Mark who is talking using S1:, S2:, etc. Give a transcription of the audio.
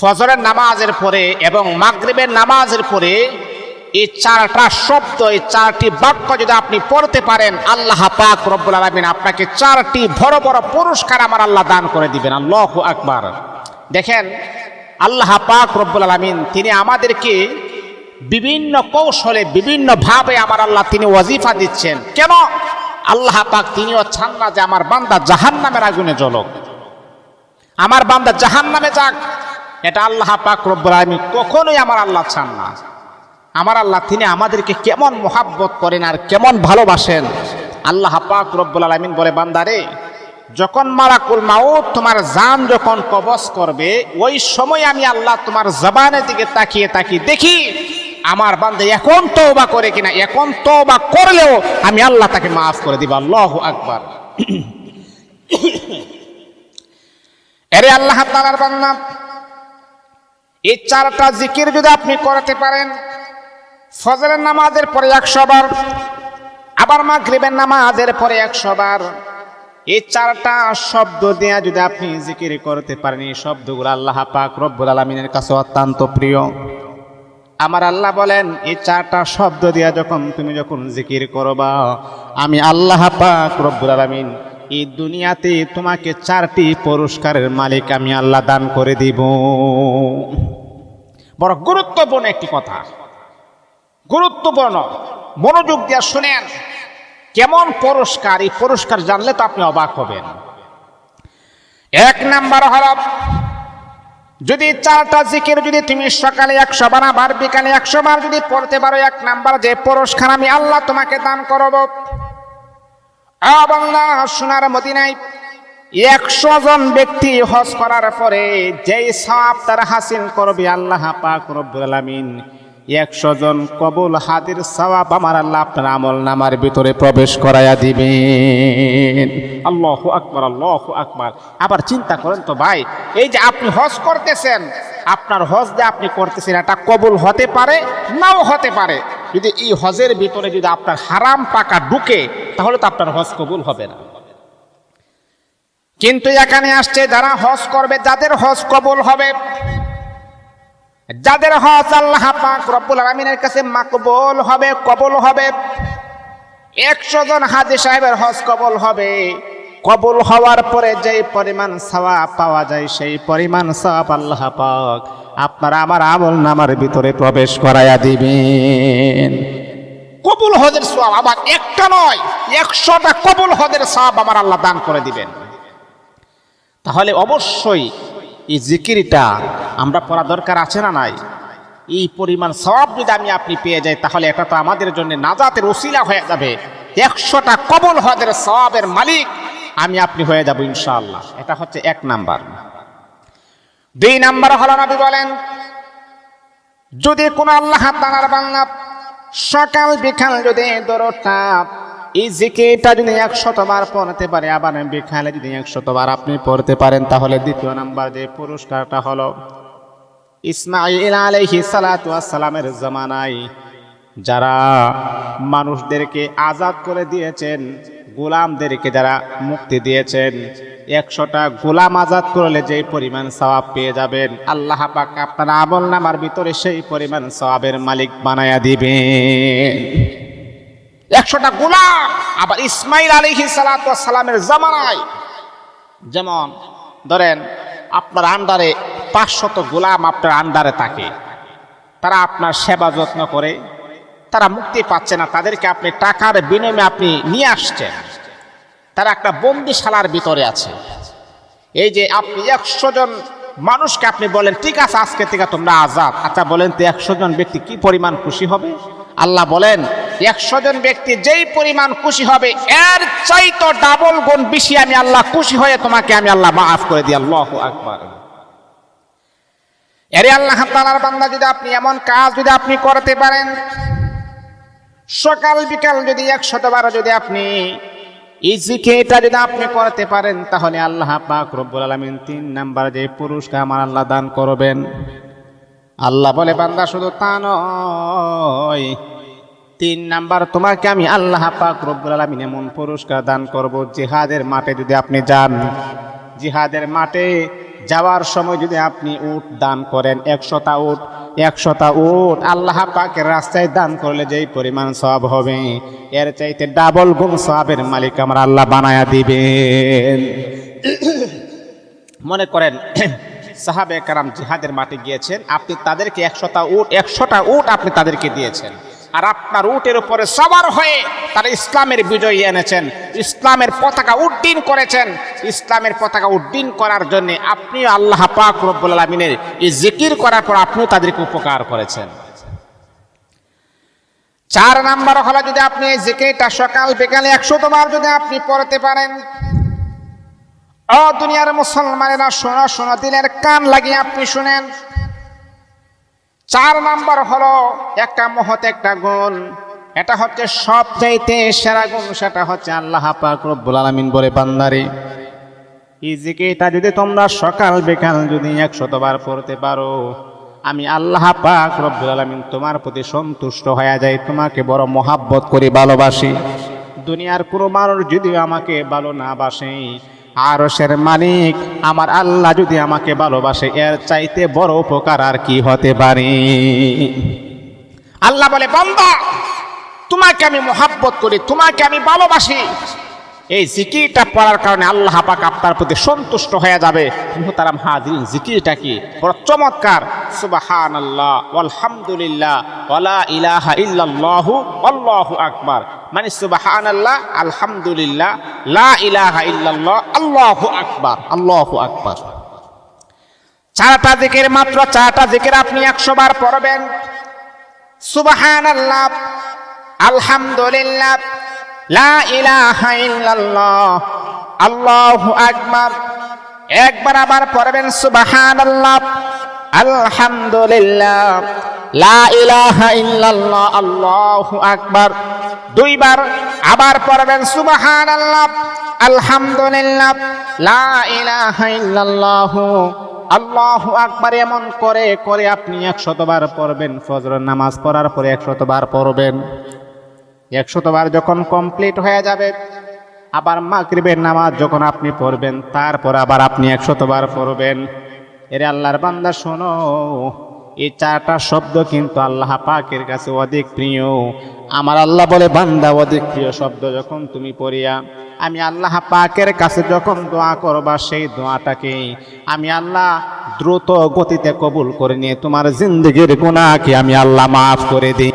S1: ফজরের নামাজের পরে এবং মাগরিবের নামাজের পরে এই চারটা শব্দ, এই চারটি বাক্য যদি আপনি পড়তে পারেন, আল্লাহ পাক রব্বুল আলামিন আপনাকে চারটি বড় বড় পুরস্কার আমার আল্লাহ দান করে দিবেন। আল্লাহ আকবার। দেখেন, আল্লাহ পাক রব্বুল আলামিন তিনি আমাদেরকে বিভিন্ন কৌশলে, বিভিন্ন ভাবে আমার আল্লাহ তিনি ওয়াজিফা দিচ্ছেন। কেন? আল্লাহ পাক তিনিও চান না যে আমার বান্দা জাহান্নামের আগুনে জ্বলক। আমার বান্দা জাহান্নামে যাক এটা আল্লাহ পাক রব্বুল আলামিন কখনোই আমার আল্লাহ চান না। আমার আল্লাহ, তিনি আমাদেরকে কেমন মোহাব্বত করেন আর কেমন ভালোবাসেন। আল্লাহ পাক রব্বুল আলামিন বলে, বান্দারে, যখন মারাকুল মাউত তোমার জান যখন কবজ করবে, ওই সময় আমি আল্লাহ তোমার জবানের দিকে তাকিয়ে তাকিয়ে দেখি, আমার বান্দা এখন তওবা করে কিনা, এখন তওবা করলেও আমি আল্লাহ তাকে মাফ করে দিব। আল্লাহ আকবার। এরে আল্লাহ তাআলার বান্দা এই চারটা জিকির যদি আপনি করাতে পারেন, ফজরের নামাজের পরে একশো বার, আবার মাগরিবের নামাজের পরে একশো বার, এই চারটা শব্দ দেয়া যদি আপনি জিকির করতে পারেন, এই শব্দগুলো আল্লাহ পাক রব্বুল আলমিনের কাছে অত্যন্ত প্রিয়। আমার আল্লাহ বলেন, এই চারটা শব্দ দিয়া যখন তুমি যখন জিকির করবা, আমি আল্লাহ পাক রব্বুল আলমিন এই দুনিয়াতে তোমাকে চারটি পুরস্কারের মালিক আমি আল্লাহ দান করে দিব। বড় গুরুত্বপূর্ণ একটি কথা। গুরুত্বপূর্ণ। মনোযোগ দিয়ে শুনেন। কেমন পুরস্কার? এই পুরস্কার জানলে তো আপনি অবাক হবেন। এক নাম্বার হল, যদি চারটা জিকির যদি তুমি সকালে একশো বার, আবার বিকালে একশো বার যদি পড়তে পারো, এক নাম্বার যে পুরস্কার আমি আল্লাহ তোমাকে দান করব বাংলা সোনার মদিনায় একশো জন ব্যক্তি হজ করার পরে যেই সাপ তারা হাসিল করবে, আল্লাহ পাক রব্বুল আলামিন একশো জন কবুল হাদির সওয়াব আমার আল্লাহ আপনার আমল নামার ভিতরে প্রবেশ করাইয়া দিবেন। আল্লাহ আকবার আল্লাহ আকবার। আবার চিন্তা করেন তো ভাই, এই যে আপনি হজ করতেছেন, আপনার হজ যে আপনি করতেছেন, এটা কবুল হতে পারে, নাও হতে পারে। যদি এই হজের ভিতরে যদি আপনার হারাম পাকা ঢুকে তাহলে তো আপনার হজ কবুল হবে না। কিন্তু এখানে আসছে, যারা হজ করবে, যাদের হজ কবুল হবে, যাদের হজ আল্লাহ পাক রব্বুল আলমিনের কাছে মাকবুল হবে, কবুল হবে, একশো জন হাজি সাহেবের হজ কবুল হবে। কবুল হওয়ার পরে যেই পরিমাণ সওয়াব পাওয়া যায়, সেই পরিমাণ সওয়াব আল্লাহ পাক আপনারা আমার আমল নামার ভিতরে প্রবেশ করাইয়া দিবেন। কবুল হজের সওয়াব আবার একটা নয় একশোটা কবুল হদের সওয়াব আমার আল্লাহ দান করে দিবেন। তাহলে অবশ্যই এই জিকিরটা আমরা পড়া দরকার আছে না নাই? এই পরিমাণ সব যদি আমি আপনি পেয়ে যাই, তাহলে এটা তো আমাদের জন্য নাজাতের ওসিলা হয়ে যাবে। একশোটা কবল হদের সবের মালিক আমি আপনি হয়ে যাব ইনশাআল্লাহ। এটা হচ্ছে এক নাম্বার। দুই নাম্বার হল নবী বলেন, যদি কোন আল্লাহ তানার বাংলা সকাল বিকাল যদি দরটা এই জিকিরটা যদি একশতবার পড়তে পারে, আবার বিকালে যদি একশতবার আপনি পড়তে পারেন, তাহলে দ্বিতীয় নাম্বার যে পুরস্কারটা হলো ইসমাইল আলাইহি সালাতু সালামের জামানায়। যারা মানুষদেরকে আজাদ করে দিয়েছেন, গোলামদেরকে যারা মুক্তি দিয়েছেন, একশোটা গোলাম আজাদ করলে যেই পরিমাণ সওয়াব পেয়ে যাবেন, আল্লাহ পাক আপনার আমল নামার ভিতরে সেই পরিমাণ সওয়াবের মালিক বানায়া দিবেন। একশোটা গোলাম আবার ইসমাইল আলিহি সালামের জামানায়। যেমন, ধরেন, আপনার আন্ডারে পাঁচশত গোলাম আপনার আন্ডারে থাকে। তারা আপনার সেবা যত্ন করে। তারা মুক্তি পাচ্ছে না। তাদেরকে আপনি টাকার বিনিময়ে আপনি নিয়ে আসছেন। তারা একটা বন্দিশালার ভিতরে আছে। এই যে আপনি একশো জন মানুষকে আপনি বলেন, ঠিক আছে, আজকে থেকে তোমরা আজাদ। আচ্ছা বলেন তো একশো জন ব্যক্তি কি পরিমাণ খুশি হবে? আল্লাহ বলেন, একশো জন ব্যক্তি যেই পরিমাণ খুশি হবে, এর চাইতো ডাবল গুণ বেশি আমি আল্লাহ খুশি হয়ে তোমাকে আমি আল্লাহ মাফ করে দিই। আল্লাহ আকবার। এরে আল্লাহ তালার বান্দা, যদি আপনি এমন কাজ যদি আপনি করতে পারেন, সকাল বিকাল যদি একশত বারো যদি আপনি ইজিকে এটা যদি আপনি করতে পারেন, তাহলে আল্লাহ পাক রব্বুল আলমিন তিন নাম্বার যে পুরস্কার আমার আল্লাহ দান করবেন আল্লাহ বলে, বান্দা, শুধু তা নয়। তিন নাম্বার, তোমাকে আমি আল্লাহ পাক রব্বুল আলমিন এমন পুরস্কার দান করব, জিহাদের মাঠে যদি আপনি যান। জিহাদের মাঠে যাওয়ার সময় যদি আপনি উট দান করেন, একশোটা উট একশোটা উট আল্লাহ পাকের রাস্তায় দান করলে যেই পরিমাণ সব হবে, এর চাইতে ডাবল গুণ সবের মালিক আমার আল্লাহ বানায়া দিবেন। মনে করেন সাহাবে কারাম জিহাদের মাঠে গিয়েছেন। আপনি তাদেরকে একশোটা উট একশোটা উট আপনি তাদেরকে দিয়েছেন। আর আপনার উটের উপরে সবার হয়ে তারা ইসলামের বিজয়ী এনেছেন। ইসলামের পতাকা উড্ডীন করেছেন। ইসলামের পতাকা উড্ডীন করার জন্য আপনিও আল্লাহ পাক রব্বুল আলমিনের এই জিকির করার পর আপনিও তাদেরকে উপকার করেছেন। চার নাম্বার হলো যদি আপনি এই জিকিরটা সকাল বিকালে একশো বার যদি আপনি পড়তে পারেন ও দুনিয়ার মুসলমানেরা, শোনো শোনো দিনের কান লাগিয়ে আপনি শুনেন। চার নাম্বার হলো একটা মহৎ একটা গুণ। এটা হচ্ছে সব চাইতে সেরা গুণ, সেটা হচ্ছে আল্লাহ পাক বলে, বান্দারে। এটা যদি তোমরা সকাল বিকাল যদি একশতবার পড়তে পারো, আমি আল্লাহ পাক রব্বুল আলামিন তোমার প্রতি সন্তুষ্ট হয়ে যাই, তোমাকে বড় মহাব্বত করে, ভালোবাসি। দুনিয়ার কোনো মানুষ যদি আমাকে ভালো না বাসে আরশের মালিক, আমার আল্লাহ যদি আমাকে ভালোবাসে, এর চাইতে বড় উপকার আর কি হতে পারে? আল্লাহ বলে বন্ধ তোমাকে আমি মোহাব্বত করি, তোমাকে আমি ভালোবাসি। এই জিকিরটা পড়ার কারণে আল্লাহ পাক আপনার প্রতি সন্তুষ্ট হয়ে যাবে। মুহতারাম হাজির জিকিরটা কি? বড় চমৎকার। সুবাহান আল্লাহ আলহামদুলিল্লাহ ওয়ালা ইলাহা ইল্লাল্লাহু, আল্লাহু আকবার। মানে সুবাহান আল্লাহ আলহামদুলিল্লাহ, লা ইলাহা ইল্লাল্লাহ, আল্লাহু আকবার আল্লাহু আকবার। চারটা জিকির মাত্র, চারটা জিকির আপনি একশো বার পড়বেন। সুবাহান আল্লাহ আলহামদুলিল্লাহ লা একবার আবার পড়বেন সুবহানাল্লাহ। আলহামদুলিল্লাহ। লা ইলাহা আকবার। দুইবার আবার পড়বেন সুবহানাল্লাহ। আলহামদুলিল্লাহ। লা ইলাহা আকবার, এমন করে করে আপনি একশতবার পড়বেন ফজরের নামাজ পড়ার পরে একশতবার পড়বেন। একশতবার যখন কমপ্লিট হয়ে যাবে, আবার মাগরিবের নামাজ যখন আপনি পড়বেন, তারপর আবার আপনি একশতবার পড়বেন। এরে আল্লাহর বান্দা, শোনো, এই চারটা শব্দ কিন্তু আল্লাহ পাকের কাছে অধিক প্রিয়। আমার আল্লাহ বলে, বান্দা, অধিক প্রিয় শব্দ যখন তুমি পড়িয়া, আমি আল্লাহ পাকের কাছে যখন দোয়া করবা, সেই দোয়াটাকে আমি আল্লাহ দ্রুত গতিতে কবুল করে নিয়ে তোমার জিন্দগির গুণাকে আমি আল্লাহ মাফ করে দিই।